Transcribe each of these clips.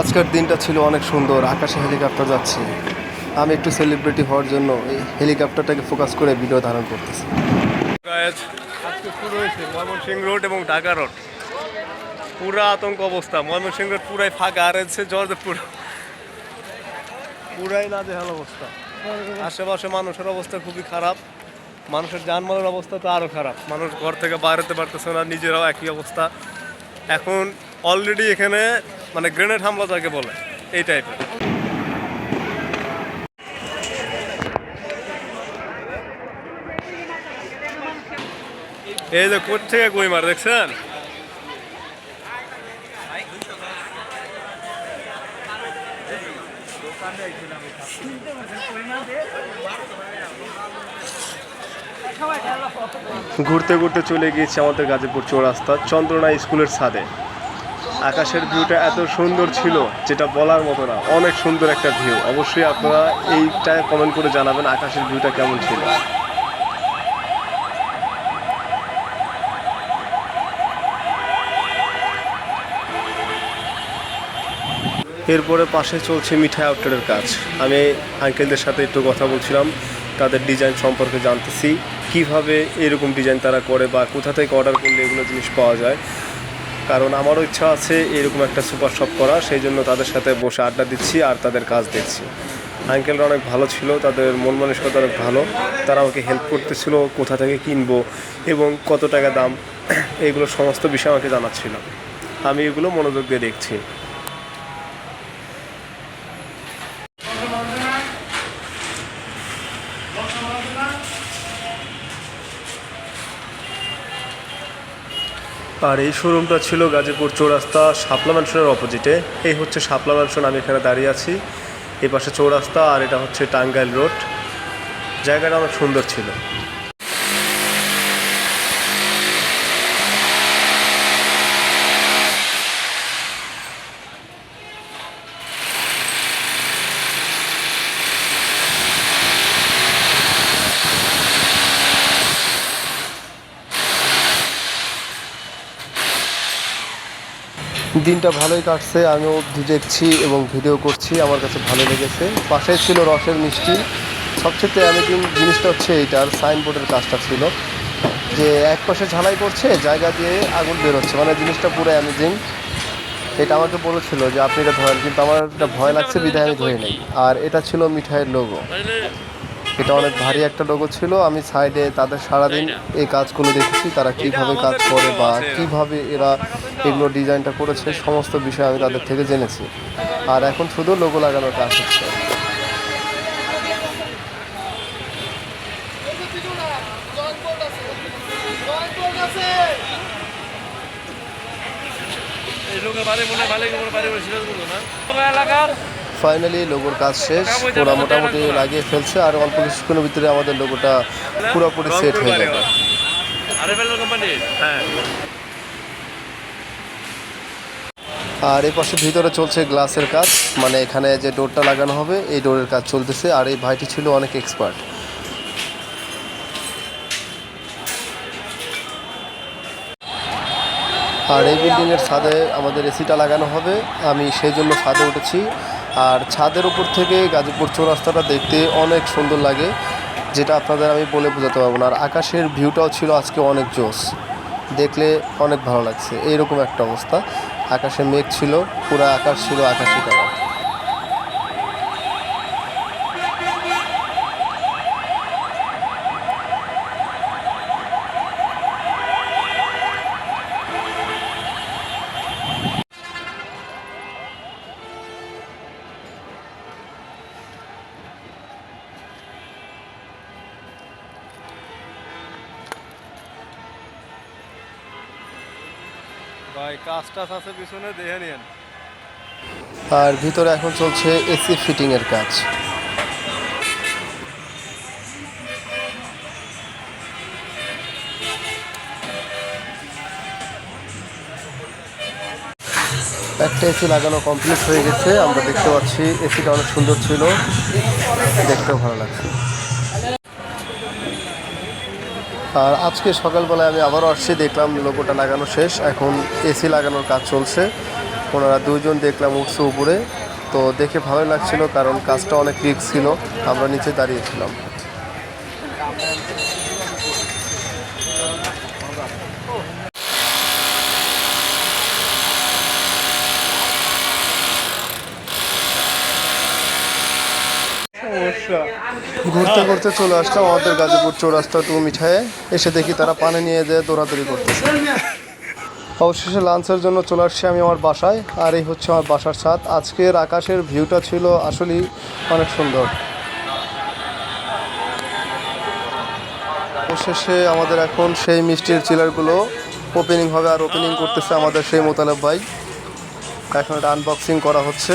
আজকের দিনটা ছিল অনেক সুন্দর। আকাশে হেলিকপ্টার যাচ্ছে। আমি একটু সেলিব্রিটি হওয়ার জন্য এই হেলিকপ্টারটাকে ফোকাস করে ভিডিও ধারণ করতেছি। আজকে রোড এবং ঢাকা রোড পুরা আতঙ্ক অবস্থা। ময়মনসিংহ রোড পুরাই ফাঁকা, আর হচ্ছে জর্জে পুরো। পুরাই নাজেহাল অবস্থা। আশেপাশে মানুষের অবস্থা খুবই খারাপ। মানুষের যানবাহনের অবস্থা তো আরও খারাপ। মানুষ ঘর থেকে বাইরেতে পারতেছে না, নিজেরাও একই অবস্থা। এখন অলরেডি এখানে মানে গ্রেনেড হামলা যাকে বলে, এই টাইপের এই যে কোথেকে কই মার, দেখছেন? ঘুরতে ঘুরতে চলে গিয়েছি আমাদের গাজীপুর চৌরাস্তা, চন্দ্রনা স্কুলের ছাদে। আকাশের ভিউটা এত সুন্দর ছিল যেটা বলার মতো না। অনেক সুন্দর একটা ভিউ। অবশ্যই আপনারা এইটা কমেন্ট করে জানাবেন আকাশের ভিউটা কেমন ছিল। এরপরে পাশে চলছে মিঠাই আউটলেটের কাজ। আমি আঙ্কেলদের সাথে একটু কথা বলছিলাম, তাদের ডিজাইন সম্পর্কে জানতেছি। কীভাবে এরকম ডিজাইন তারা করে বা কোথা থেকে অর্ডার করলে এগুলো জিনিস পাওয়া যায়। কারণ আমারও ইচ্ছা আছে এরকম একটা সুপার শপ করা সেই জন্য তাদের সাথে বসে আড্ডা দিচ্ছি আর তাদের কাজ দেখছি। আঙ্কেলরা অনেক ভালো ছিল, তাদের মন মানসিকতা অনেক ভালো, তারা আমাকে হেল্প করতেছিল, কোথা থেকে কিনবো এবং কত টাকা দাম, এগুলো সমস্ত বিষয় আমাকে জানাচ্ছিল। আমি এগুলো মনোযোগ দিয়ে দেখছি। আর এই শোরুমটা ছিল গাজীপুর চৌরাস্তা শাপলা ম্যানশনের অপোজিটে এই হচ্ছে শাপলা ম্যানশন, আমি এখানে দাঁড়িয়ে আছি। এই পাশে চৌরাস্তা আর এটা হচ্ছে টাঙ্গাইল রোড। জায়গাটা অনেক সুন্দর ছিল। দিনটা ভালোই কাটছে, আমিও দেখছি এবং ভিডিও করছি, আমার কাছে ভালো লেগেছে। পাশে ছিল রসের মিষ্টি। সবচেয়ে অ্যামেজিং জিনিসটা হচ্ছে এইটার সাইনবোর্ডের কাজটা ছিল। যে এক পাশে ঝালাই করছে, জায়গা দিয়ে আগুন বেরোচ্ছে মানে জিনিসটা পুরো অ্যামেজিং এটা আমাকে বলেছিল যে, আপনি এটা ধরেন। কিন্তু আমার একটা ভয় লাগছে, বিধায় আমি ধরে নেই। আর এটা ছিল মিঠাইয়ের লোগো এটা অনেক ভারী একটা লোগো ছিল। আমি সাইডে তাদের সারাদিন এই কাজগুলো দেখেছি তারা কীভাবে কাজ করে বা কীভাবে এরা এগুলো ডিজাইনটা করেছে সমস্ত বিষয় আমি তাদের থেকে জেনেছি। আর এখন শুধু লোগো লাগানোর কাজ হচ্ছে। ফাইনালি লোগোর কাজ শেষ। ওরা মোটামুটি লাগিয়ে ফেলছে, আর অল্প কিছুক্ষণের ভিতরে আমাদের লোগোটা পুরোপুরি সেট হয়ে যাবে। আর এই পাশে ভিতরে চলছে গ্লাসের কাজ মানে এখানে যে ডোরটা লাগানো হবে, এই ডোরের কাজ চলতেছে, আর এই ভাইটি ছিল অনেক এক্সপার্ট আর এই বিল্ডিংয়ের ছাদে আমাদের এসিটা লাগানো হবে, আমি সেই জন্য ছাদে উঠেছি। আর ছাদের উপর থেকে গাজীপুর চৌরাস্তাটা দেখতে অনেক সুন্দর লাগে, যেটা আপনাদের আমি বলে বোঝাতে পারব না। আর আকাশের ভিউটাও ছিল আজকে অনেক জোস দেখলে অনেক ভালো লাগছে। এইরকম একটা অবস্থা। আকাশে মেঘ ছিল, পুরো আকাশ ছিল আকাশি কালার কাজ টাজ আছে আর ভিতরে এখন চলছে এসি ফিটিংয়ের কাজ। একটা এসি লাগানো কমপ্লিট হয়ে গেছে, আমরা দেখতে পাচ্ছি, এসিটা অনেক সুন্দর ছিল, দেখতেও ভালো লাগছে। আর আজকে সকালবেলায় আমি আবারও আসছি, দেখলাম লোগোটা লাগানো শেষ, এখন এসি লাগানোর কাজ চলছে। ওনারা দুজন দেখলাম উঠছে উপরে, তো দেখে ভালো লাগছিল কারণ কাজটা অনেক রিক্স ছিল, আমরা নিচে দাঁড়িয়েছিলাম। ঘুরতে ঘুরতে চলে আসলাম আমাদের গাজীপুর চৌরাস্তা টু মিঠায়ে এসে দেখি তারা পানি নিয়ে যেয়ে দৌড়াদৌড়ি করতেছে। অবশেষে লাঞ্চের জন্য চলে আসছি আমি আমার বাসায়, আর এই হচ্ছে আমার বাসার ছাদ। আজকের আকাশের ভিউটা ছিল আসলেই অনেক সুন্দর। অবশেষে আমাদের এখন সেই মিষ্টির চিলারগুলো ওপেনিং হবে, আর ওপেনিং করতেছে আমাদের সেই মোতালেব ভাই। এখন এটা আনবক্সিং করা হচ্ছে।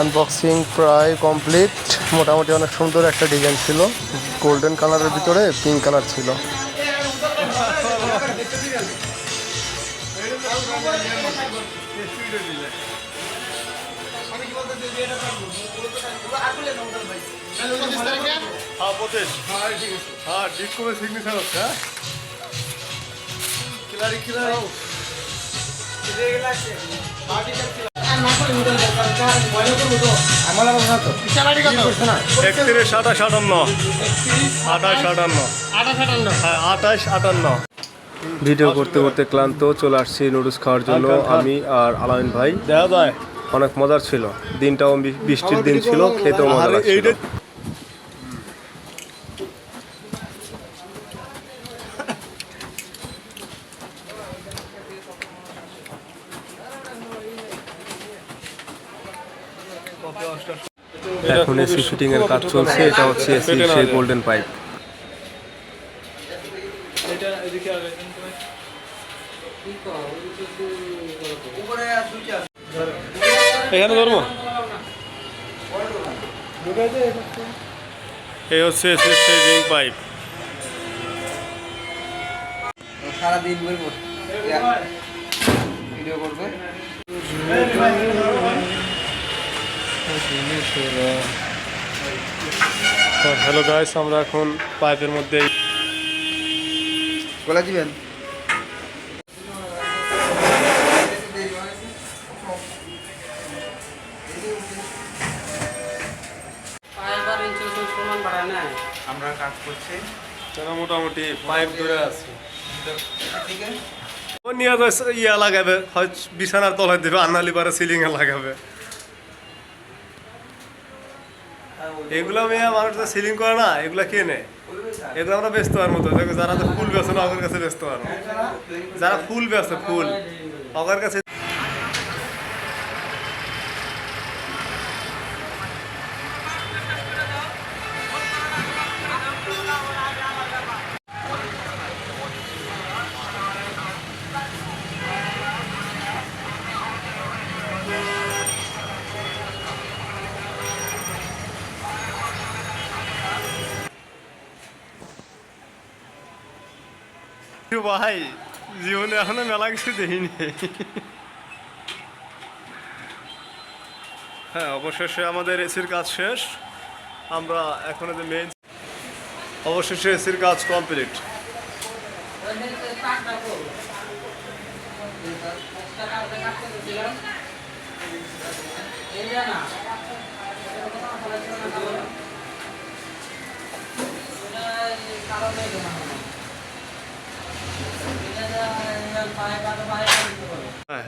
আনবক্সিং প্রায় কমপ্লিট মোটামুটি অনেক সুন্দর একটা ডিজাইন ছিল। গোল্ডেন কালারের ভিতরে পিঙ্ক কালার ছিল। একত্রিশ আঠাশ আটান্ন। আঠাশ আটান্ন। আঠাশ আটান্ন। হ্যাঁ আঠাশ আটান্ন। ভিডিও করতে করতে ক্লান্ত চলে আসছি নুডলস খাওয়ার জন্য। আমি আর আলামিন ভাই। দেখা যায়। অনেক মজার ছিল। দিনটাও বৃষ্টির দিন ছিল খেতেও মজা লাগছিল। এখন এসি ফিটিং এর কাজ চলছে এটা হচ্ছে এসি সেই গোল্ডেন পাইপ এখানে ধরবো? এই হচ্ছে রিং পাইপ সারাদিন ভিডিও করবে। হ্যালো গাইস আমরা এখন পাইপের মধ্যে বলে দিবেন আমরা কাজ করছি। মোটামুটি পাইপ ধরে আছে। ঠিক আছে। ও নিয়ে ইয়া লাগাবে হয় বিছানার তলায় দেবে আনালি পারে সিলিং এ লাগাবে। এগুলো মেয়ে মানুষ তো সিলিং করে না, এগুলা কে নেয়? এগুলো আমরা ব্যস্ত হওয়ার মতো যারা তো ফুল ব্যস্ত না আমার কাছে ব্যস্ত হওয়ার যারা ফুল ব্যস্ত, ফুল। আমার কাছে ভাই, জীবনে এখনও মেলা কিছু দেখিনি। হ্যাঁ অবশেষে আমাদের এসির কাজ শেষ। আমরা এখন অবশেষে এসির কাজ কমপ্লিট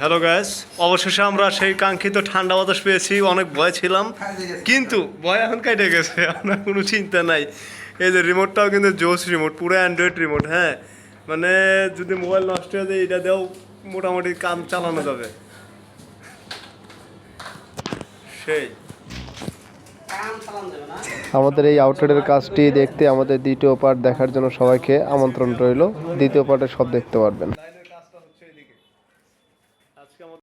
হ্যালো গ্যাস অবশেষে আমরা সেই কাঙ্ক্ষিত ঠান্ডা বাতাস পেয়েছি, অনেক ভয় ছিলাম। কিন্তু ভয় এখন কেটে গেছে, আপনার কোনো চিন্তা নাই। এই যে রিমোটটাও কিন্তু জোস রিমোট পুরো অ্যান্ড্রয়েড রিমোট হ্যাঁ। মানে যদি মোবাইল নষ্ট হয়ে যায়, এটা দিয়েও মোটামুটি কাম চালানো যাবে। সেই। আমাদের এই আউটলেটের কাজটি দেখতে, আমাদের দ্বিতীয় পার্ট দেখার জন্য সবাইকে আমন্ত্রণ রইল। দ্বিতীয় পার্টে সব দেখতে পারবেন।